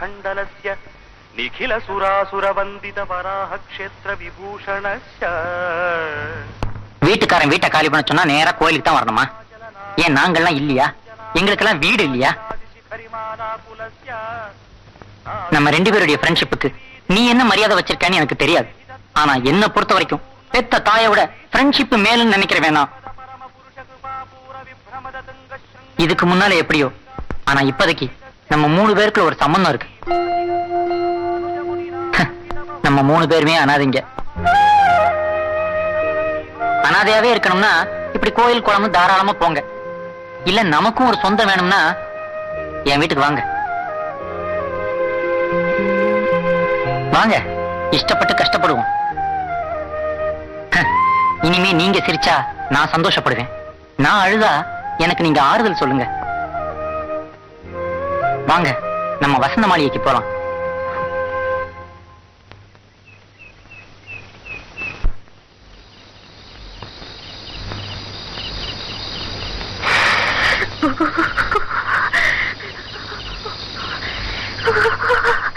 खण्डलस्य निखिलसुरासुरवन्दितवराहक्षेत्रविभूषणस्य வீட்டுக்காரன் வீட்டை காலி பண்ண சொன்னா நேரா கோயிலுக்கு தான் வரணுமா ஏன் நாங்கெல்லாம் இல்லையா எங்களுக்கெல்லாம் வீடு இல்லையா शिखरिमालाकुलस्य நம்ம ரெண்டு பேருடைய ஃப்ரெண்ட்ஷிப்புக்கு நீ என்ன மரியாதை வச்சிருக்கன்னு எனக்கு தெரியாது ஆனா என்ன பொறுத்த வரைக்கும் பெத்த தாயை விட ஃப்ரெண்ட்ஷிப் மேலுன்னு நினைக்கிற வேணாம் இதுக்கு முன்னால எப்படியோ ஆனா இப்போதைக்கு நம்ம மூணு பேருக்குள்ள ஒரு சம்பந்தம் இருக்கு. நம்ம மூணு பேருமே அனாதைங்க. அனாதையாவே இருக்கணும்னா இப்படி கோயில் குளம் தாராளமா போங்க. இல்ல நமக்கும் ஒரு சொந்தம் வேணும்னா என் வீட்டுக்கு வாங்க. வாங்க. இஷ்டப்பட்டு கஷ்டப்படுவோம். இனிமே நீங்க சிரிச்சா நான் சந்தோஷப்படுவேன். நான் அழுதா எனக்கு நீங்க ஆறுதல் சொல்லுங்க. வாங்க நம்ம வசந்த மாளிகைக்கு போலாம்.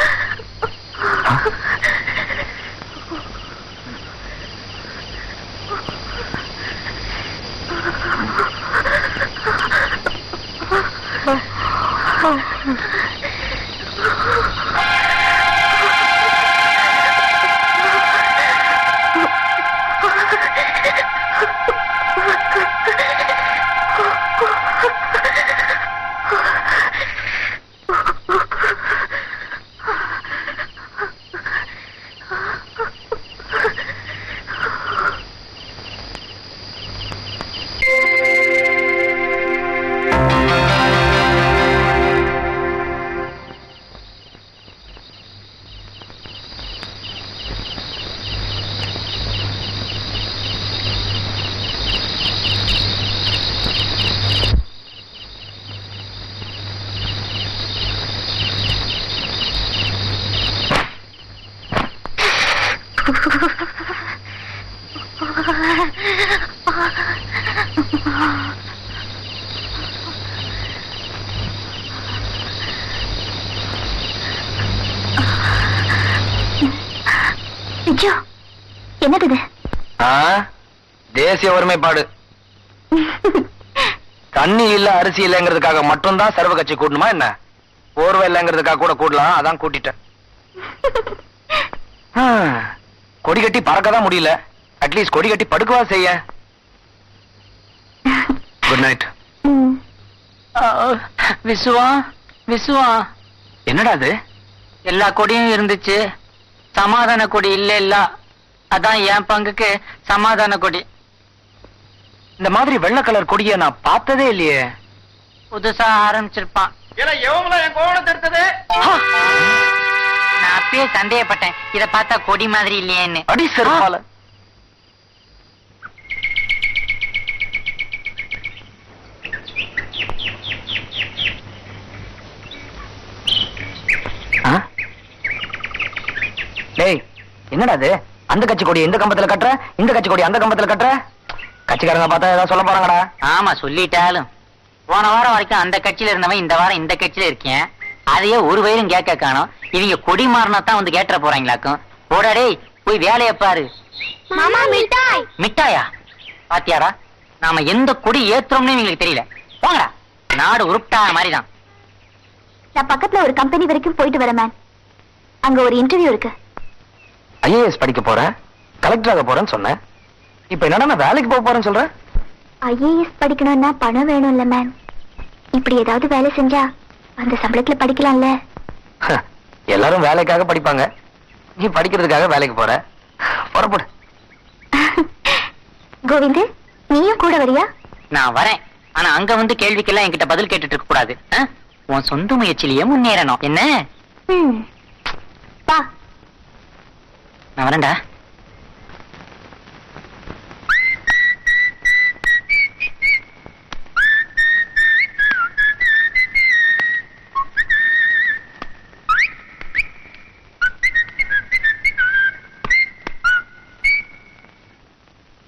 ஐயோ என்னது தேசிய ஒருமைப்பாடு. தண்ணி இல்ல அரிசி இல்லைங்கிறதுக்காக மட்டும்தான் சர்வ கட்சி கூட்டணுமா என்ன? போர்வை இல்லைங்கிறதுக்காக கூட கூடலாம் அதான் கூட்டிட்டேன். ஆ, கொடி கட்டி பறக்க தான் முடியல அட்லீஸ்ட் கொடி கட்டி படுக்கவா செய்ய? Good night Viswa Viswa. என்னடா அது? எல்லா கொடியும் இருந்துச்சு. சமாதான கொடி இல்ல இல்ல. அதான் என் பங்குக்கு சமாதான கொடி. இந்த மாதிரி வெள்ளை கலர் கொடியை நான் பார்த்ததே இல்லையே. புதுசா ஆரம்பிச்சிருப்பான். நான் அப்பயே சந்தேகப்பட்டேன். இத பார்த்தா கொடி மாதிரி இல்லையேன்னு. அடி செருப்பால. டேய் என்னடா அது அந்த கட்சி கொடி இந்த கம்பத்துல கட்டுற? இந்த கட்சி கொடி அந்த கம்பத்துல கட்டுற? கட்சிக்காரங்க பார்த்தா ஏதாவது சொல்ல போறாங்கடா. ஆமா சொல்லிட்டாலும். போன வாரம் வரைக்கும் அந்த கட்சியில இருந்தவன் இந்த வாரம் இந்த கட்சியில இருக்கேன். அதையே ஒரு வயலும் கேட்க காணோம். இவங்க கொடி மாறினா தான் வந்து கேட்டுற போறாங்களாக்கும். போடா டேய் போய் வேலையை பாரு. மாமா மிட்டாய். மிட்டாயா? பாத்தியாடா நாம எந்த கொடி ஏத்துறோம்னு இவங்களுக்கு தெரியல. போங்கடா நாடு உருப்பிட்டா மாதிரி தான் நான் பக்கத்துல ஒரு கம்பெனி வரைக்கும் போயிட்டு வரேன் அங்க ஒரு இன்டர்வியூ இருக்கு. ஐஏஎஸ் படிக்க போறேன் கலெக்டர் ஆக போறேன்னு சொன்னேன் இப்ப என்னடா நான் வேலைக்கு போக போறேன்னு சொல்றேன் ஐஏஎஸ் படிக்கணும்னா பணம் வேணும்ல மேம் இப்படி ஏதாவது வேலை செஞ்சா அந்த சம்பளத்துல படிக்கலாம்ல. ஹ, எல்லாரும் வேலைக்காக படிப்பாங்க. நீ படிக்கிறதுக்காக வேலைக்கு போற. புறப்படு. கோவிந்து நீயும் கூட வரியா? நான் வரேன். ஆனா அங்க வந்து கேள்விக்கெல்லாம் என்கிட்ட பதில் கேட்டுட்டு இருக்க கூடாது? உன் சொந்த முயற்சியிலேயே முன்னேறணும். என்ன? பா. நான் வரேன்டா.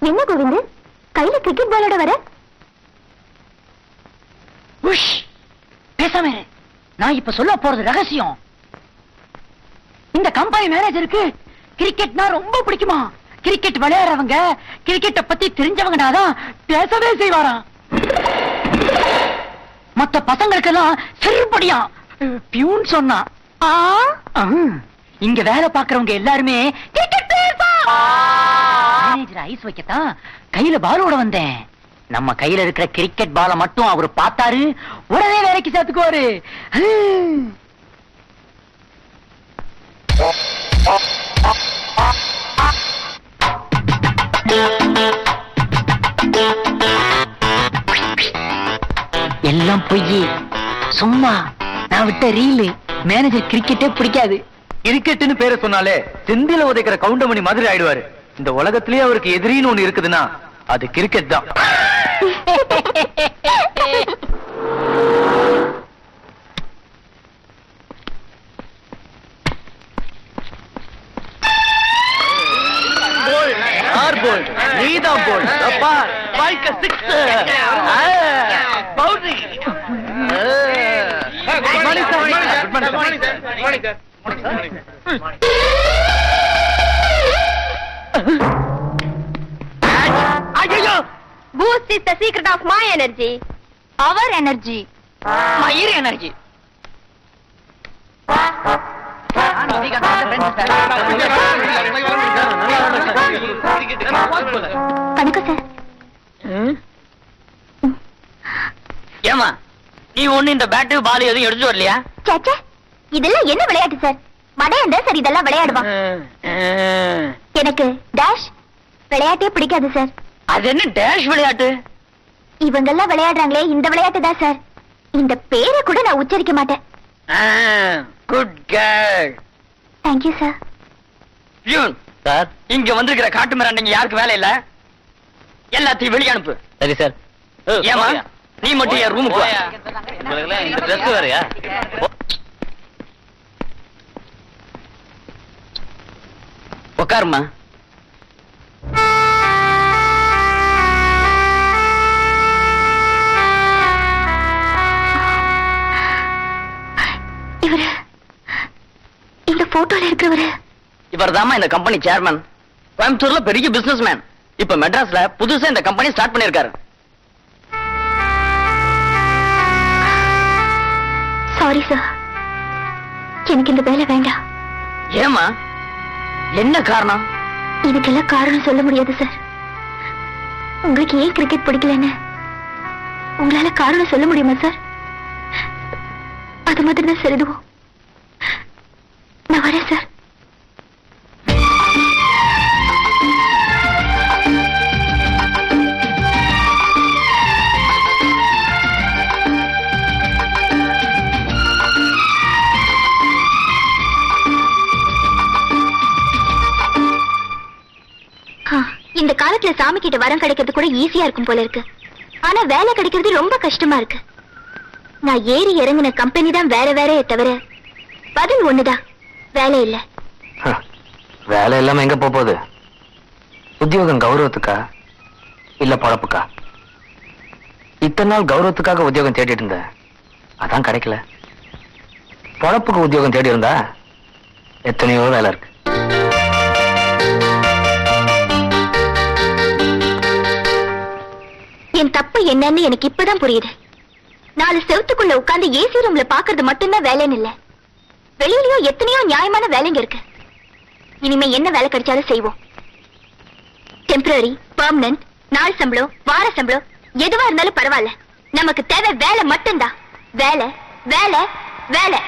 என்ன கோவிந்து? கையில கிரிக்கெட் பாலோட வர? உஷ்! பேசாம. நான் இப்ப சொல்ல போறது ரகசியம். இந்த கம்பெனி மேனேஜருக்கு கிரிக்கெட்னா ரொம்ப பிடிக்குமா? கிரிக்கெட் விளையாடுறவங்க கிரிக்கெட்ட பத்தி தெரிஞ்சவங்கனாதான் பேசவே செய்வாராம். மத்த பசங்களுக்கெல்லாம் செருப்படியா? பியூன் சொன்னா. ஆ, இங்க வேலை பாக்குறவங்க எல்லாருமே கிரிக்கெட் மேனேஜர் ஐஸ் வைக்கத்தான் கையில பாலோட வந்தேன். நம்ம கையில இருக்கிற கிரிக்கெட் பால மட்டும் அவர் பார்த்தாரு. உடனே வேலைக்கு சேர்த்துக்குவாரு. எல்லாம் பொய் சும்மா நான் விட்ட ரீலு. மேனேஜர் கிரிக்கெட்டே பிடிக்காது. கிரிக்கெட்னு பேரை சொன்னாலே செந்தில உதைக்கிற கவுண்டமணி மாதிரி ஆயிடுவாரு. இந்த உலகத்திலேயே அவருக்கு எதிரின்னு ஒண்ணு இருக்குதுன்னா அது கிரிக்கெட் தான். யார் போல் நீதான் போல் அப்பா பைக்க six boundary good morning sir good morning sir ஐயோ Boost is the secret of my energy our energy மயிர் எனர்ஜி வணக்கம் சார். ஏமா நீ ஒண்ணு இந்த பேட்டு பால் எதுவும் எடுத்து வரலையா? சேச்சே இதெல்லாம் என்ன விளையாட்டு சார்? மடையன் தான் சார் இதெல்லாம் விளையாடுவான் எனக்கு டேஷ் விளையாட்டே பிடிக்காது சார். அது என்ன டேஷ் விளையாட்டு? இவங்கெல்லாம் விளையாடுறாங்களே இந்த விளையாட்டு தான் சார். இந்த பேரை கூட நான் உச்சரிக்க மாட்டேன். Good girl thank you sir peon sir இங்க வந்திருக்கிற காட்டு மிராண்டிங்க யாருக்கு வேலை இல்ல? எல்லாத்தையும் வெளிய அனுப்பு. சரி சார் ஏமா நீ மட்டும் என் ரூமுக்கு வா. இந்த ட்ரெஸ் வேறயா? உட்காருமா இவரு போட்டோல இருக்கிறவரு. இவர் இந்த கம்பெனி சேர்மன் கோயம்புத்தூர்ல பெரிய பிசினஸ் மேன் இப்ப மெட்ராஸ்ல புதுசா இந்த கம்பெனி ஸ்டார்ட் பண்ணிருக்காரு சாரி சார் எனக்கு இந்த வேலை வேண்டாம். ஏமா என்ன காரணம்? இதுக்கெல்லாம் காரணம் சொல்ல முடியாது சார் உங்களுக்கு ஏன் கிரிக்கெட் பிடிக்கலன்னு? உங்களால காரணம் சொல்ல முடியுமா சார் அது மாதிரி தான் சார் இந்த காலத்துல சாமி கிட்ட வரம் கிடைக்கிறது கூட ஈஸியா இருக்கும் போல இருக்கு. ஆனா வேலை கிடைக்கிறது ரொம்ப கஷ்டமா இருக்கு. நான் ஏறி இறங்கின கம்பெனி தான் வேற வேறையே தவிர பதில் ஒண்ணுதான். வேலை இல்ல. வேலை இல்லாம எங்க போப் போகுது? உத்தியோகம் கௌரவத்துக்கா? இல்ல பொழப்புக்கா? இத்தனை நாள் கௌரவத்துக்காக உத்தியோகம் தேடிட்டு இருந்தேன். அதான் கிடைக்கல. பொழப்புக்கு உத்தியோகம் தேடி இருந்தா எத்தனையோ வேலை இருக்கு. என் தப்பு என்னன்னு எனக்கு இப்பதான் புரியுது. நாலு செவத்துக்குள்ள உட்காந்து ஏசி ரூம்ல பாக்குறது மட்டும்தான் வேலைன்னு இல்ல வெளியிலயும் எத்தனையோ நியாயமான வேலைங்க இருக்கு. இனிமே என்ன வேலை கிடைச்சாலும் செய்வோம். டெம்பரரி பர்மனன்ட் நாள் சம்பளம் வார சம்பளம் எதுவா இருந்தாலும் பரவாயில்ல. நமக்கு தேவை வேலை மட்டும்தான். வேலை வேலை வேலை.